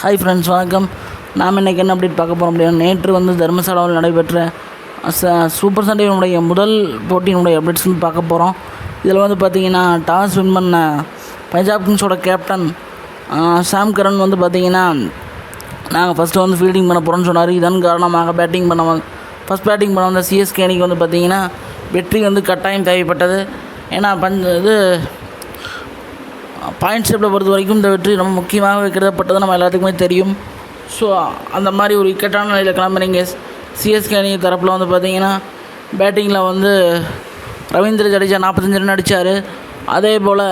Hi friends வணக்கம். நாம் இன்றைக்கி என்ன அப்டேட் பார்க்க போகிறோம் அப்படின்னா நேற்று வந்து தர்மசாலாவில் நடைபெற்ற ச சூப்பர் சண்டேனுடைய முதல் போட்டியினுடைய அப்டேட்ஸ் வந்து பார்க்க போகிறோம் இதில் வந்து பார்த்தீங்கன்னா டாஸ் வின் பண்ண பஞ்சாப் கிங்ஸோட கேப்டன் சாம் கரன் வந்து பார்த்தீங்கன்னா நாங்கள் ஃபஸ்ட்டு வந்து ஃபீல்டிங் பண்ண போகிறோம்னு சொன்னார். இதன் காரணமாக பேட்டிங் பண்ண வந்து ஃபஸ்ட் பேட்டிங் பண்ண வந்த சிஎஸ்கே அணிக்கு வந்து பார்த்திங்கன்னா வெற்றி வந்து கட்டாயம் தேவைப்பட்டது. ஏன்னா பஞ்ச இது பாயிண்ட் ஷேப்பில் பொறுத்த வரைக்கும் இந்த வெற்றி ரொம்ப முக்கியமாக கருதப்பட்டது நம்ம எல்லாத்துக்குமே தெரியும். ஸோ அந்த மாதிரி ஒரு இக்கட்டான நிலையில் கிளம்புறீங்க. சிஎஸ்கே அணி தரப்பில் வந்து பார்த்தீங்கன்னா பேட்டிங்கில் வந்து ரவீந்திர ஜடேஜா நாற்பத்தஞ்சு ரன் அடித்தார் அதே போல்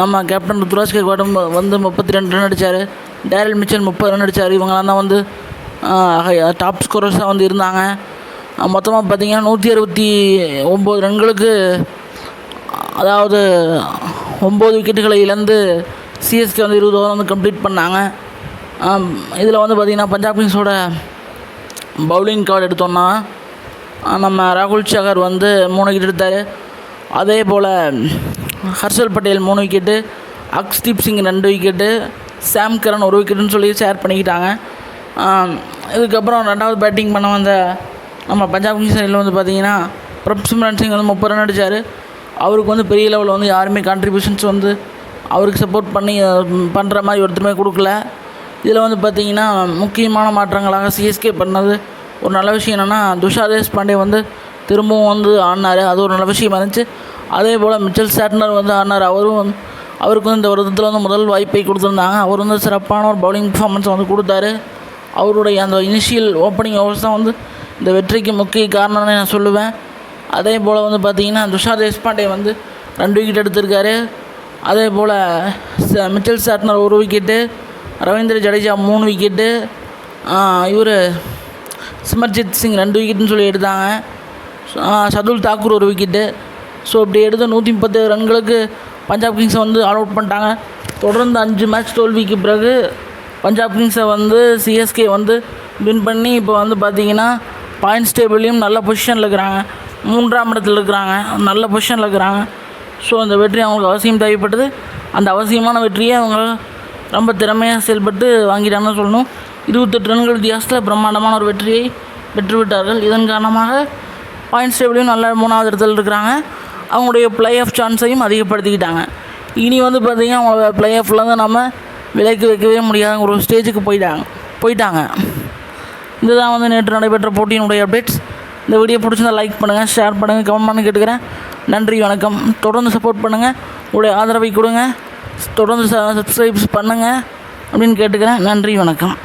நம்ம கேப்டன் ருத்ராஜ் கேக்வாடும் வந்து முப்பத்தி ரெண்டு ரன் அடித்தார் டேரல் மிச்சல் முப்பது ரன் அடித்தார் இவங்களாம் தான் வந்து டாப் ஸ்கோரர்ஸாக வந்து இருந்தாங்க. மொத்தமாக பார்த்தீங்கன்னா நூற்றி அறுபத்தி ஒம்பது ரன்களுக்கு அதாவது ஒம்பது விக்கெட்டுகளை இழந்து சிஎஸ்கே வந்து இருபது ஓவர் வந்து கம்ப்ளீட் பண்ணாங்க. இதில் வந்து பார்த்திங்கன்னா பஞ்சாப் கிங்ஸோட பவுலிங் கார்டு எடுத்தோன்னா நம்ம ராகுல் சகர் வந்து மூணு விக்கெட் எடுத்தார். அதே போல் ஹர்ஷல் பட்டேல் மூணு விக்கெட்டு அக்ஸ்தீப் சிங் ரெண்டு விக்கெட்டு சாம் கரன் ஒரு விக்கெட்டுன்னு சொல்லி ஷேர் பண்ணிக்கிட்டாங்க. இதுக்கப்புறம் ரெண்டாவது பேட்டிங் பண்ண வந்த நம்ம பஞ்சாப் கிங்ஸ் சைடில் வந்து பார்த்திங்கன்னா பிரப் சிம்ரன் சிங் வந்து முப்பது ரன் அடித்தார் அவருக்கு வந்து பெரிய லெவலில் வந்து யாருமே கான்ட்ரிபியூஷன்ஸ் வந்து அவருக்கு சப்போர்ட் பண்ணி பண்ணுற மாதிரி ஒருத்தருமே கொடுக்கல. இதில் வந்து பார்த்திங்கன்னா முக்கியமான மாற்றங்களாக சிஎஸ்கே பண்ணது. ஒரு நல்ல விஷயம் என்னென்னா துஷார் தேஷ்பாண்டே வந்து திரும்பவும் வந்து ஆடினார். அது ஒரு நல்ல விஷயமா இருந்துச்சு. அதே போல் மிச்சல் சாட்னர் வந்து ஆடினார். அவரும் வந்து- அவருக்கு வந்து இந்த வருடத்தில் வந்து முதல் வாய்ப்பை கொடுத்துருந்தாங்க. அவர் வந்து சிறப்பான ஒரு பவுலிங் பர்ஃபார்மன்ஸ் வந்து கொடுத்தாரு. அவருடைய அந்த இனிஷியல் ஓப்பனிங் ஓவர்ஸ் தான் வந்து இந்த வெற்றிக்கு முக்கிய காரணம்னு நான் சொல்லுவேன். அதே போல் வந்து பார்த்தீங்கன்னா துஷார் தேஷ்பாண்டே வந்து ரெண்டு விக்கெட் எடுத்திருக்காரு. அதே போல் ச- மிச்சல் சாட்னர் ஒரு விக்கெட்டு ரவீந்திர ஜடேஜா மூணு விக்கெட்டு இவர் சிமர்ஜித் சிங் ரெண்டு விக்கெட்டுன்னு சொல்லி எடுத்தாங்க. சதுல் தாக்கூர் ஒரு விக்கெட்டு ஸோ இப்படி எடுத்து நூற்றி முப்பத்து ரன்களுக்கு பஞ்சாப் கிங்ஸை வந்து ஆல் அவுட் பண்ணிட்டாங்க. தொடர்ந்து அஞ்சு மேட்ச் தோல்விக்கு பிறகு பஞ்சாப் கிங்ஸை வந்து சிஎஸ்கே வந்து வின் பண்ணி இப்போ வந்து பார்த்தீங்கன்னா பாயிண்ட்ஸ் டேபிளையும் நல்ல பொசிஷனில் இருக்கிறாங்க. மூன்றாம் இடத்துல இருக்கிறாங்க நல்ல பொசிஷனில் இருக்கிறாங்க. ஸோ அந்த வெற்றி அவங்களுக்கு அவசியம் தேவைப்பட்டது. அந்த அவசியமான வெற்றியை அவங்க ரொம்ப திறமையாக செயல்பட்டு வாங்கிட்டாங்கன்னு சொல்லணும். இருபத்தெட்டு ரன்கள் வித்தியாசத்தில் பிரம்மாண்டமான ஒரு வெற்றியை பெற்றுவிட்டார்கள். இதன் காரணமாக பாயிண்ட்ஸ் டேபிளையும் நல்ல மூணாவது இடத்துல இருக்கிறாங்க. அவங்களுடைய ப்ளே ஆஃப் சான்ஸையும் அதிகப்படுத்திக்கிட்டாங்க. இனி வந்து பார்த்திங்கன்னா அவங்களோட ப்ளே ஆஃப்லேருந்து நம்ம விலைக்கு வைக்கவே முடியாத ஒரு ஸ்டேஜுக்கு போயிட்டாங்க போயிட்டாங்க. இதுதான் வந்து நேற்று நடைபெற்ற போட்டியினுடைய அப்டேட்ஸ் இந்த வீடியோ பிடிச்சிருந்தா லைக் பண்ணுங்கள் ஷேர் பண்ணுங்கள் கமெண்ட் பண்ணி கேட்டுக்கிறேன். நன்றி வணக்கம். தொடர்ந்து சப்போர்ட் பண்ணுங்கள் உங்களுடைய ஆதரவை கொடுங்க. தொடர்ந்து சப்ஸ்கிரைப்ஸ் பண்ணுங்கள் அப்படின்னு கேட்டுக்கிறேன். நன்றி வணக்கம்.